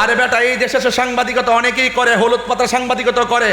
আর বেটা এই দেশে সাংবাদিকতা অনেকেই করে হলুদ পাতা সাংবাদিকতা করে।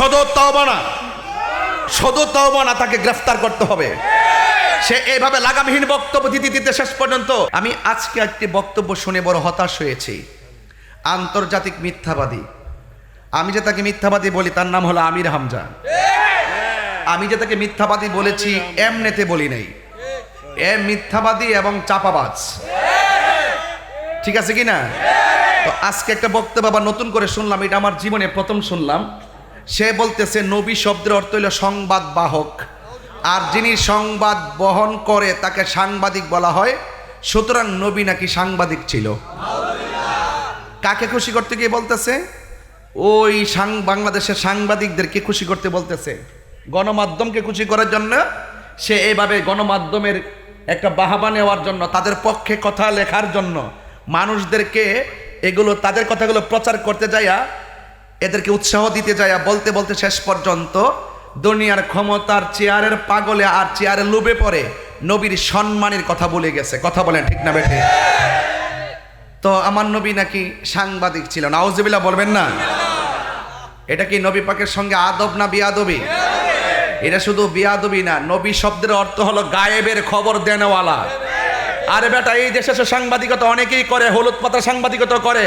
সদর তওবা না সদর তওবা না তাকে গ্রেফতার করতে হবে। সে এইভাবে লাগামহীন বক্তব্য দিতে দিতে শেষ পর্যন্ত আমি আজকে একটি বক্তব্য শুনে বড় হতাশ হয়েছি। আন্তর্জাতিক মিথ্যাবাদী। আমি যে তাকে মিথ্যাবাদী বলি তার নাম হলো আমির হামজা। আমি যে তাকে মিথ্যাবাদী বলেছি এমনেতে বলি নাই। এ মিথ্যাবাদী এবং চাপাবাজ। ঠিক আছে কি না তো আজকে একটা বক্তব্য আবার নতুন করে শুনলাম, এটা আমার জীবনে প্রথম শুনলাম। সে বলতেছে, নবী শব্দের অর্থ হইল সংবাদ বাহক আর যিনি সংবাদ বহন করে, তাকে সাংবাদিক বলা হয়। সুতরাং নবী নাকি সাংবাদিক ছিল। কাকে খুশি করতে গিয়ে বলতেছে? ওই সাং, বাংলাদেশের সাংবাদিকদেরকে খুশি করতে বলতেছে। গণমাধ্যমকে খুশি করার জন্য সে এইভাবে গণমাধ্যমের একটা বাহাবা নেওয়ার জন্য, তাদের পক্ষে কথা লেখার জন্য, মানুষদেরকে এগুলো, তাদের কথাগুলো প্রচার করতে যাইয়া এদেরকে উৎসাহ দিতে যাইয়া বলতে বলতে শেষ পর্যন্ত দুনিয়ার ক্ষমতার চেয়ারের পাগলে আর চেয়ারে লুবে পড়ে নবীর সম্মানের কথা বলে গেছে। কথা বলেন ঠিক না বেঠে? তো আমার নবী নাকি সাংবাদিক ছিল নাউজবিল্লা বলবেন না? এটা কি নবী পাকের সঙ্গে আদব না বিয়াদবি? এটা শুধু বিয়াদবি না, নবী শব্দের অর্থ হলো গায়েবের খবর দেনওয়ালা। আরে বেটা, এই দেশে সাংবাদিকতা অনেকেই করে, হলুদ পাতার সাংবাদিকতা করে।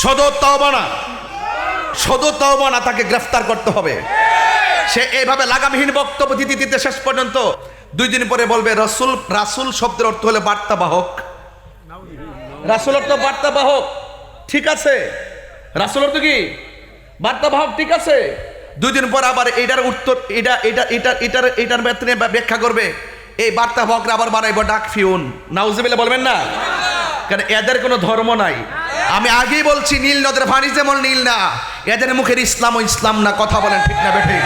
সদর তওবা না সদর তওবা না তাকে গ্রেফতার করতে হবে। সে এইভাবে লাগামহীন বক্তব্য দিতে দিতে শেষ পর্যন্ত দুই দিন পরে বলবে, রসুল, রাসুল শব্দের অর্থ হলে বার্তা বাহক রাসুল অর্থ বার্তা বাহক ঠিক আছে। রাসুল অর্থ কি? বার্তা বাহক ঠিক আছে। দুই দিন পর আবার এটার উত্তর, এটা এটা এটা, এটার এটার বেতনে ব্যাখ্যা করবে। এই বার্তা বাহকরা আবার বানাইব ডাক ফিউন। নাউজিবিল্লা বলবেন না? কারণ এদের কোনো ধর্ম নাই। আমি আগেই বলছি, নীল নদের পানি যেমন নীল না, এদের মুখের ইসলাম ও ইসলাম না, কথা বলেন ঠিক না বেঠিক